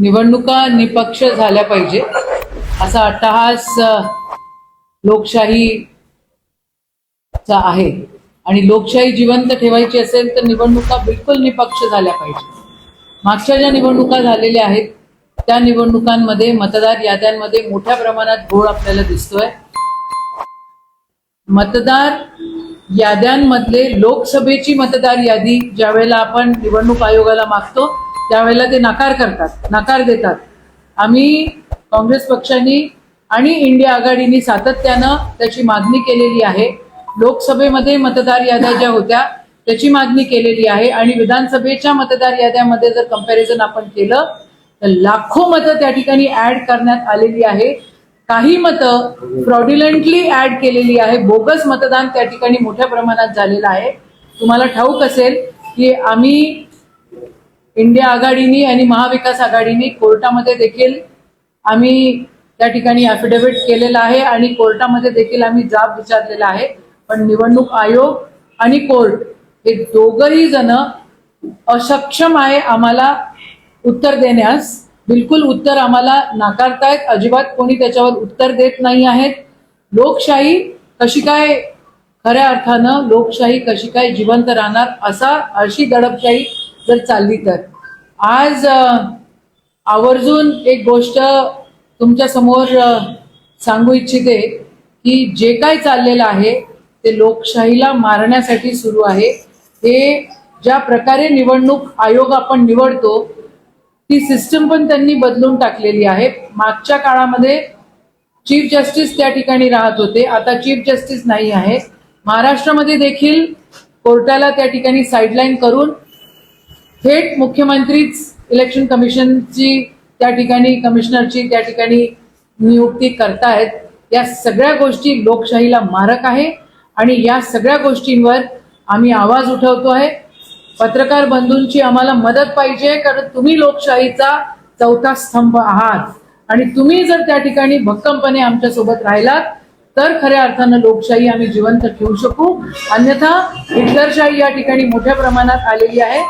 निवडणुका निपक्ष झाल्या पाहिजे असा अट्टहास लोकशाहीचा आहे. आणि लोकशाही जिवंत ठेवायची असेल तर निवडणुका बिलकुल निपक्ष झाल्या पाहिजे. मागच्या ज्या निवडणुका झालेल्या आहेत त्या निवडणुकांमध्ये मतदार याद्यांमध्ये मोठ्या प्रमाणात घोळ आपल्याला दिसतोय. मतदार याद्यांमधले लोकसभेची मतदार यादी ज्यावेळेला आपण निवडणूक आयोगाला मागतो त्यावेळेला ते नकार करतात नकार देतात. आम्ही काँग्रेस पक्षाने आणि इंडिया आघाडीने सातत्यानं त्याची मागणी केलेली आहे. लोकसभेमध्ये मतदार याद्या ज्या होत्या त्याची मागणी केलेली आहे आणि विधानसभेच्या मतदार याद्यामध्ये जर कंपॅरिझन आपण केलं तर लाखो मतं त्या ठिकाणी ऍड करण्यात आलेली आहे. काही मतं फ्रॉड्युलंटली ऍड केलेली आहे. बोगस मतदान त्या ठिकाणी मोठ्या प्रमाणात झालेलं आहे. तुम्हाला ठाऊक असेल की आम्ही इंडिया आघाडीनी आणि महाविकास आघाडीनी कोर्टामध्ये देखील आम्ही त्या ठिकाणी अफिडेव्हिट केलेला आहे आणि कोर्टामध्ये देखील आम्ही जाब विचारलेला आहे. पण निवडणूक आयोग आणि कोर्ट हे दोघही जण असक्षम आहे आम्हाला उत्तर देण्यास. बिलकुल उत्तर आम्हाला नाकारतायत. अजिबात कोणी त्याच्यावर उत्तर देत नाही आहेत. लोकशाही कशी काय खऱ्या अर्थानं लोकशाही कशी काय जिवंत राहणार असा अशी दडपशाही जर चालली तर. आज आवर्जून एक गोष्ट तुमच्यासमोर सांगू इच्छिते की जे काय चाललेलं आहे ते लोकशाहीला मारण्यासाठी सुरू आहे. हे ज्या प्रकारे निवडणूक आयोग आपण निवडतो ती सिस्टम पण त्यांनी बदलून टाकलेली आहे. मागच्या काळामध्ये चीफ जस्टिस त्या ठिकाणी राहत होते. आता चीफ जस्टिस नाही आहे. महाराष्ट्रामध्ये देखील कोर्टाला त्या ठिकाणी साईडलाईन करून थेट मुख्यमंत्रीच इलेक्शन कमिशनची त्या ठिकाणी कमिशनरची त्या ठिकाणी नियुक्ती करतायत. या सगळ्या गोष्टी लोकशाहीला मारक आहे आणि या सगळ्या गोष्टींवर आम्ही आवाज उठवतो आहे. पत्रकार बंधूंची आम्हाला मदत पाहिजे कारण तुम्ही लोकशाहीचा चौथा स्तंभ आहात. आणि तुम्ही जर त्या ठिकाणी भक्कमपणे आमच्यासोबत राहिलात तर खऱ्या अर्थानं लोकशाही आम्ही जिवंत ठेवू शकू. अन्यथा हिटलरशाही या ठिकाणी मोठ्या प्रमाणात आलेली आहे.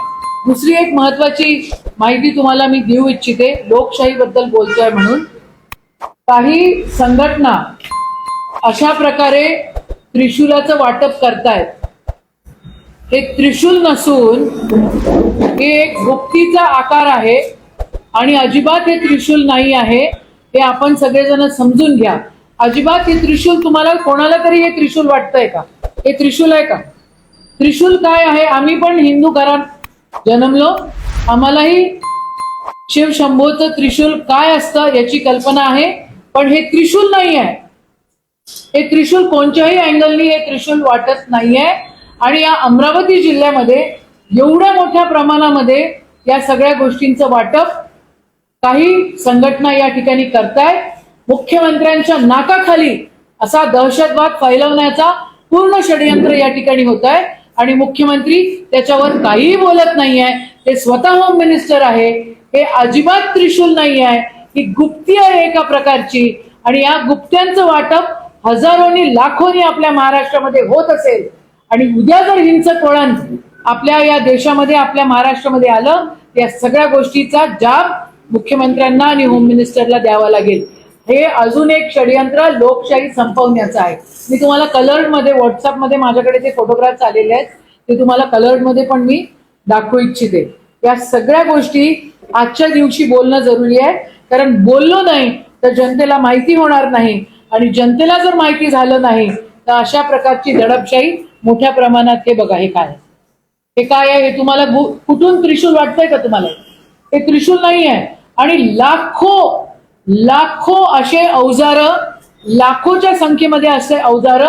दुसरी एक महत्वाची माहिती तुम्हाला मी देऊ इच्छिते लोकशाहीबद्दल बोलतोय म्हणून. काही संघटना अशा प्रकारे त्रिशूलाचं वाटप करतायत. हे त्रिशूल नसून हे एक गुप्तीचा आकार आहे आणि अजिबात हे त्रिशूल नाही आहे हे आपण सगळेजण समजून घ्या. अजिबात हे त्रिशूल तुम्हाला कोणाला तरी हे त्रिशूल वाटतंय का? हे त्रिशूल आहे का? त्रिशूल काय आहे? आम्ही पण हिंदू घरात जन्मलो. आम्हालाही शिव शंभोचं त्रिशूल काय असतं याची कल्पना आहे पण हे त्रिशूल नाही आहे हे त्रिशूल कोणत्याही अँगलनी हे त्रिशूल वाटत नाहीये. आणि या अमरावती जिल्ह्यामध्ये एवढ्या मोठ्या प्रमाणामध्ये या सगळ्या गोष्टींचं वाटप काही संघटना या ठिकाणी करतायत. मुख्यमंत्र्यांच्या नाकाखाली असा दहशतवाद फैलवण्याचा पूर्ण षडयंत्र या ठिकाणी होत आहे आणि मुख्यमंत्री त्याच्यावर काहीही बोलत नाही आहे ते स्वतः होम मिनिस्टर आहे. हे अजिबात त्रिशूल नाही आहे ही गुप्ती आहे एका प्रकारची. आणि या गुप्त्यांचं वाटप हजारोनी लाखोनी आपल्या महाराष्ट्रामध्ये होत असेल. आणि उद्या जर हिंसक वळण आपल्या या देशामध्ये आपल्या महाराष्ट्रामध्ये आलं या सगळ्या गोष्टीचा जाब मुख्यमंत्र्यांना आणि होम मिनिस्टरला द्यावा लागेल. हे अजून एक षडयंत्र लोकशाही संपवण्याचं आहे. मी तुम्हाला कलर्डमध्ये व्हॉट्सअपमध्ये माझ्याकडे जे फोटोग्राफ्स आलेले आहेत ते तुम्हाला कलर्डमध्ये पण मी दाखवू इच्छिते. या सगळ्या गोष्टी आजच्या दिवशी बोलणं जरुरी आहे. कारण बोललो नाही तर जनतेला माहिती होणार नाही. आणि जनतेला जर माहिती झालं नाही तर अशा प्रकारची दडपशाही मोठ्या प्रमाणात हे बघा हे काय हे काय आहे? हे तुम्हाला गु- कुठून त्रिशूल वाटतंय का तुम्हाला? हे त्रिशूल नाही आहे आणि लाखो लाखो असे अवजार लाखोच्या संख्येमध्ये असे अवजार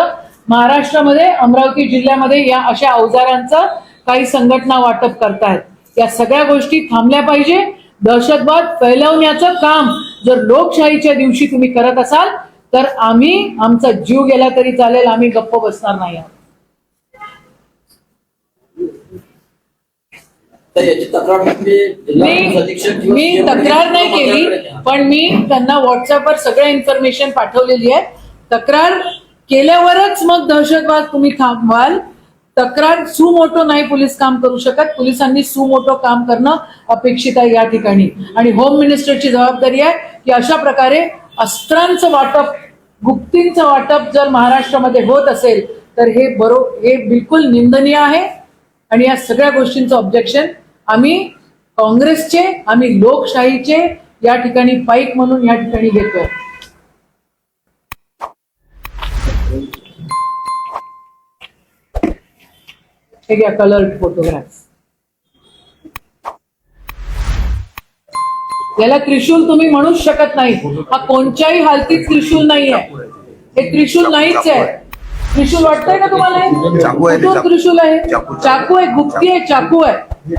महाराष्ट्रामध्ये अमरावती जिल्ह्यामध्ये या अशा अवजारांचं काही संघटना वाटप करतायत. या सगळ्या गोष्टी थांबल्या पाहिजे. दहशतवाद फैलवण्याचं काम जर लोकशाहीच्या दिवशी तुम्ही करत असाल तर आम्ही आमचा जीव गेला तरी चालेल आम्ही गप्प बसणार नाही आहोत. तर याची तक्रार म्हणजे जिल्हा पोलीस मी अधीक्षक किंवा मी CM तक्रार नाही केली पण मी त्यांना व्हॉट्सअपवर सगळं इन्फॉर्मेशन पाठवलेली आहे. तक्रार केल्यावरच मग दहशतवाद तुम्ही थांबवाल. तक्रार सुमोटो नाही पोलीस काम करू शकत. पोलिसांनी सुमोटो काम करणं अपेक्षित आहे या ठिकाणी. आणि होम मिनिस्टरची जबाबदारी आहे की अशा प्रकारे अस्त्रांचं वाटप गुप्तींचं वाटप जर महाराष्ट्रामध्ये होत असेल तर हे बरो हे बिलकुल निंदनीय आहे. आणि या सगळ्या गोष्टींचं ऑब्जेक्शन आम्ही काँग्रेसचे आम्ही लोकशाहीचे या ठिकाणी पाईक म्हणून या ठिकाणी घेतोय. हे घ्या कलर फोटोग्राफ याला त्रिशूल तुम्ही म्हणूच शकत नाही हा कोणत्याही हालतीत त्रिशूल नाही आहे हे त्रिशूल नाहीच आहे. त्रिशूल वाटतंय का तुम्हाला. त्रिशूल आहे? चाकू. चाकू आहे गुप्ती आहे चाकू आहे. हे.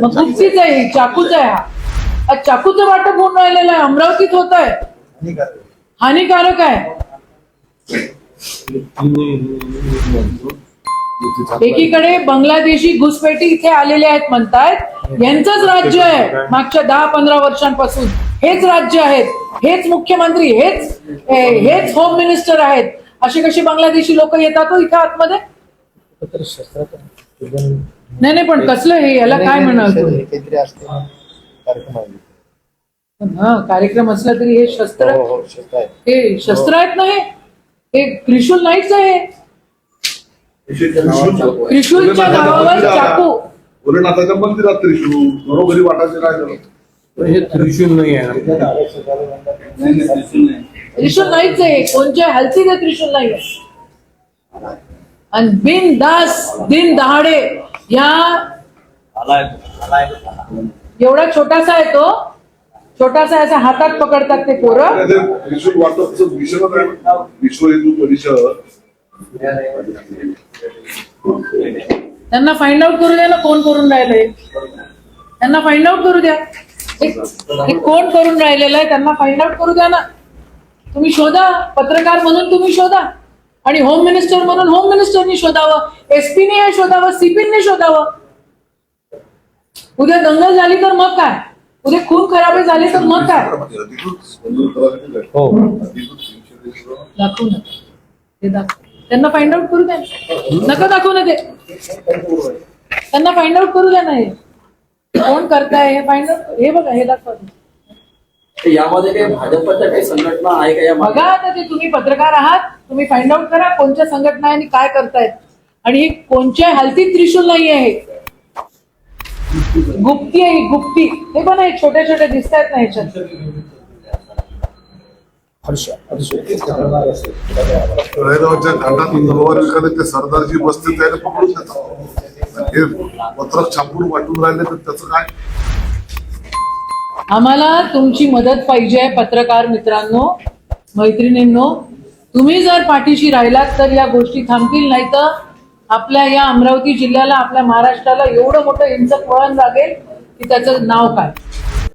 मग गुप्तीच आहे ही, चाकूच आहे हा. चाकूचं वाटप होऊन राहिलेलं आहे अमरावतीत होत आहे. हानिकारक. आहे. एकीकडे बांगलादेशी घुसपेटी इथे आलेले आहेत म्हणतायत. यांचंच राज्य आहे मागच्या दहा पंधरा वर्षांपासून. हेच राज्य आहेत. हेच मुख्यमंत्री हेच हेच होम मिनिस्टर आहेत. असे कसे बांगलादेशी लोक येतात हो इथं आतमध्ये? नाही नाही पण कसलं हे? याला काय म्हणाल तुम्ही? हे काहीतरी असते ना, कार्यक्रम आहे. हा कार्यक्रम असला तरी हे शस्त्र हो, हो, शस्त्र आहे. हे शस्त्र आहेत ना हे? हे त्रिशूल नाहीच आहे हे. त्रिशूलच्या नावावर चाकू भोलेनाथाच्या मंदिरात त्रिशूळ घरोघरी वाटायचे काय झालं हे त्रिशूल नाही आहे. त्रिशूल नाहीच आहे. कोणत्या हलतीत हे त्रिशूल नाही आहे. आणि बिन दास दिन दहाडे या एवढा छोटासा आहे तो. छोटासा असा हातात पकडतात ते पोरं. विश्व हिंदू परिषद. त्यांना फाइंड आउट करू द्या ना कोण करून राहिलंय. त्यांना फाइंड आउट करू द्या. हे कोण करून राहिलेलं आहे त्यांना फाइंड आउट करू द्या ना. तुम्ही शोधा पत्रकार म्हणून तुम्ही शोधा. आणि होम मिनिस्टर म्हणून होम मिनिस्टरनी शोधावं एसपीने हे शोधावं सीपीने शोधावं. उद्या दंगल झाली तर मग काय? उद्या खून खराबे झाले तर मग काय? हो. दाखवू नका. ते दाखव. त्यांना फाइंड आउट करू द्या नका दाखवू ना ते. त्यांना फाइंड आउट करू द्या ना हे. कोण करताय हे? फाइंड आउट हे बघा हे दाखवा यामध्ये काही भाजपच्या काही संघटना आहे का या? बघा आता ते तुम्ही पत्रकार आहात तुम्ही फाइंड आउट करा कोणत्या संघटना आहे आणि काय करतायत आणि हे कोणत्या हालतीत त्रिशूल नाही आहे गुप्ती आहे ही, गुप्ती हे पण हे छोटे छोटे दिसत आहेत ना ह्याच्यात हर्ष हर्ष. तेच करणार असेल. तळेगावच्या घाटात तलवार विकायला ते सरदारजी बसते त्याने पकडून देतात हे पत्रक छापून वाटून राहिले तर त्याचं काय आम्हाला तुमची मदत पाहिजे पत्रकार मित्रांनो मैत्रिणींनो. तुम्ही जर पाठीशी राहिलात तर या गोष्टी थांबतील नाही तर आपल्या या अमरावती जिल्ह्याला आपल्या महाराष्ट्राला एवढं मोठं हिंसक वळण लागेल की त्याचं नाव काय?